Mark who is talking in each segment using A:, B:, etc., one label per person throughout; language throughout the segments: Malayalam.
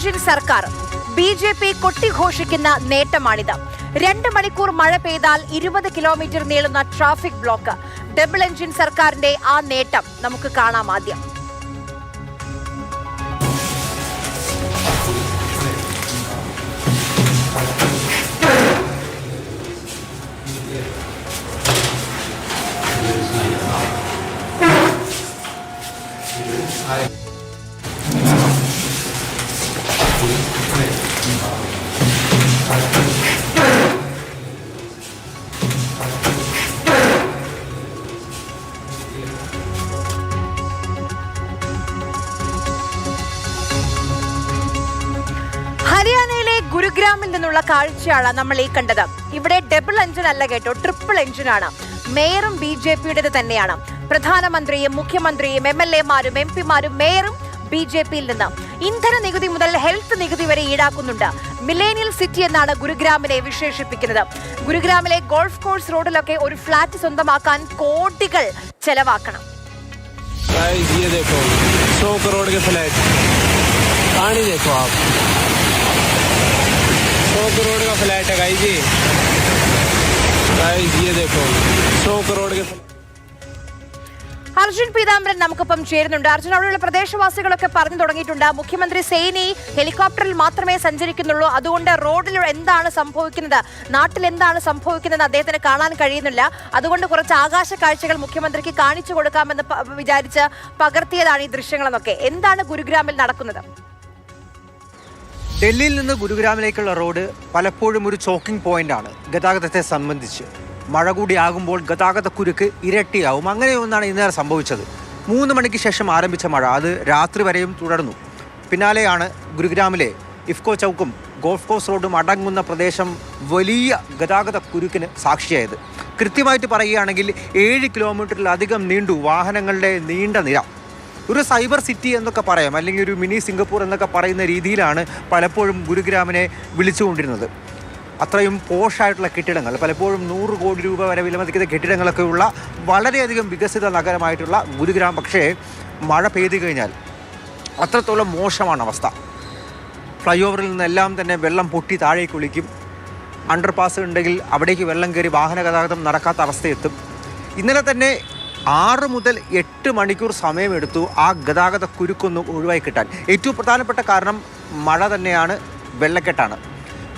A: എഞ്ചിൻ സർക്കാർ. ബി ജെ പി കൊട്ടിഘോഷിക്കുന്ന നേട്ടമാണിത്. രണ്ട് മണിക്കൂർ മഴ പെയ്താൽ ഇരുപത് കിലോമീറ്റർ നീളുന്ന ട്രാഫിക് ബ്ലോക്ക്. ഡബിൾ എഞ്ചിൻ സർക്കാരിന്റെ ആ നേട്ടം നമുക്ക് കാണാം ആദ്യം. ഹരിയാനയിലെ ഗുരുഗ്രാമിൽ നിന്നുള്ള കാഴ്ചയാണ് നമ്മൾ ഈ കണ്ടത്. ഇവിടെ ഡബിൾ എഞ്ചിൻ അല്ല കേട്ടോ ട്രിപ്പിൾ എഞ്ചിനാണ് മേയറും ബി ജെ പിയുടേത് തന്നെയാണ്. പ്രധാനമന്ത്രിയും മുഖ്യമന്ത്രിയും എം എൽ എമാരും എം പിമാരും മേയറും ബി ജെ പിയിൽ നിന്ന് ഇന്ധന നികുതി മുതൽ ഹെൽത്ത് നികുതി വരെ ഈടാക്കുന്നുണ്ട്. മിലേനിയൽ സിറ്റി എന്നാണ് ഗുരുഗ്രാമിനെ വിശേഷിപ്പിക്കുന്നത്. ഗുരുഗ്രാമിലെ ഗോൾഫ് കോഴ്സ് റോഡിലൊക്കെ ഒരു ഫ്ളാറ്റ് സ്വന്തമാക്കാൻ കോടികൾ ചെലവാക്കണം.
B: पानी देखो आप सौ करोड़ के फ्लैट पानी देखो आप सौ करोड़ का फ्लैट है गाइस ये गाइस ये देखो सौ करोड़ के फ्लैट
A: അർജുൻ പീതാംബരൻ നമുക്കൊപ്പം ചേരുന്നുണ്ട് അർജുൻ അവിടെയുള്ള പ്രദേശവാസികളൊക്കെ പറഞ്ഞു തുടങ്ങിയിട്ടുണ്ട് മുഖ്യമന്ത്രി സേനി ഹെലികോപ്റ്ററിൽ മാത്രമേ സഞ്ചരിക്കുന്നുള്ളൂ അതുകൊണ്ട് റോഡിൽ എന്താണ് സംഭവിക്കുന്നത് നാട്ടിൽ എന്താണ് സംഭവിക്കുന്നത് അദ്ദേഹത്തിന് കാണാൻ കഴിയുന്നില്ല അതുകൊണ്ട് കുറച്ച് ആകാശ കാഴ്ചകൾ മുഖ്യമന്ത്രിക്ക് കാണിച്ചു കൊടുക്കാമെന്ന് പ- വിചാരിച്ച് പകർത്തിയതാണ് ഈ ദൃശ്യങ്ങളെന്നൊക്കെ എന്താണ് ഗുരുഗ്രാമിൽ നടക്കുന്നത്
C: ഡൽഹിയിൽ നിന്ന് ഗുരുഗ്രാമിലേക്കുള്ള റോഡ് പലപ്പോഴും ഒരു ചോക്കിംഗ് ആണ്. ഗതാഗതത്തെ സംബന്ധിച്ച്. മഴ കൂടിയാകുമ്പോൾ ഗതാഗത കുരുക്ക് ഇരട്ടിയാവും. അങ്ങനെ ഒന്നാണ് സംഭവിച്ചത്. മൂന്ന് മണിക്ക് ശേഷം ആരംഭിച്ച മഴ. അത് രാത്രി വരെയും തുടർന്നു. പിന്നാലെയാണ് ഗുരുഗ്രാമിലെ ഇഫ്കോ ചൗക്കും ഗോൾഫ് കോഴ്സ് റോഡും അടങ്ങുന്ന പ്രദേശം വലിയ ഗതാഗത കുരുക്കിന് സാക്ഷിയായത്. കൃത്യമായിട്ട് പറയുകയാണെങ്കിൽ ഏഴ് കിലോമീറ്ററിലധികം നീണ്ടു വാഹനങ്ങളുടെ നീണ്ട നിര. ഒരു സൈബർ സിറ്റി എന്നൊക്കെ പറയാം അല്ലെങ്കിൽ ഒരു മിനി സിംഗപ്പൂർ എന്നൊക്കെ പറയുന്ന രീതിയിലാണ് പലപ്പോഴും ഗുരുഗ്രാമിനെ വിളിച്ചുകൊണ്ടിരുന്നത്. അത്രയും പോഷായിട്ടുള്ള കെട്ടിടങ്ങൾ പലപ്പോഴും നൂറ് കോടി രൂപ വരെ വിലമതിക്കുന്ന കെട്ടിടങ്ങളൊക്കെ ഉള്ള വളരെയധികം വികസിത നഗരമായിട്ടുള്ള ഗുരുഗ്രാം. പക്ഷേ മഴ പെയ്തു കഴിഞ്ഞാൽ അത്രത്തോളം മോശമാണ് അവസ്ഥ. ഫ്ലൈ ഓവറിൽ നിന്നെല്ലാം തന്നെ വെള്ളം പൊട്ടി താഴേക്ക് ഒളിക്കും അണ്ടർ പാസ് ഉണ്ടെങ്കിൽ അവിടേക്ക് വെള്ളം കയറി വാഹന ഗതാഗതം നടക്കാത്ത അവസ്ഥയെത്തും. ഇന്നലെ തന്നെ ആറ് മുതൽ എട്ട് മണിക്കൂർ സമയമെടുത്തു ആ ഗതാഗത കുരുക്കൊന്ന് ഒഴിവായി കിട്ടാൻ. ഏറ്റവും പ്രധാനപ്പെട്ട കാരണം മഴ തന്നെയാണ് വെള്ളക്കെട്ടാണ്.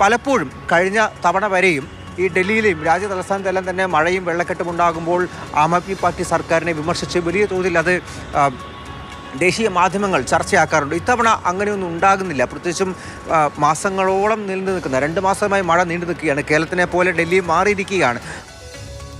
C: പലപ്പോഴും കഴിഞ്ഞ തവണ വരെയും ഈ ഡൽഹിയിലെയും രാജ്യ തലസ്ഥാനത്തെല്ലാം തന്നെ മഴയും വെള്ളക്കെട്ടും ഉണ്ടാകുമ്പോൾ ആം ആദ്മി പാർട്ടി സർക്കാരിനെ വിമർശിച്ച് വലിയ തോതിൽ അത് ദേശീയ മാധ്യമങ്ങൾ ചർച്ചയാക്കാറുണ്ട്. ഇത്തവണ അങ്ങനെയൊന്നും ഉണ്ടാകുന്നില്ല. പ്രത്യേകിച്ചും മാസങ്ങളോളം നീണ്ടു നിൽക്കുന്ന രണ്ട് മാസമായി മഴ നീണ്ടു നിൽക്കുകയാണ്. കേരളത്തിനെ പോലെ ഡൽഹി മാറിയിരിക്കുകയാണ്.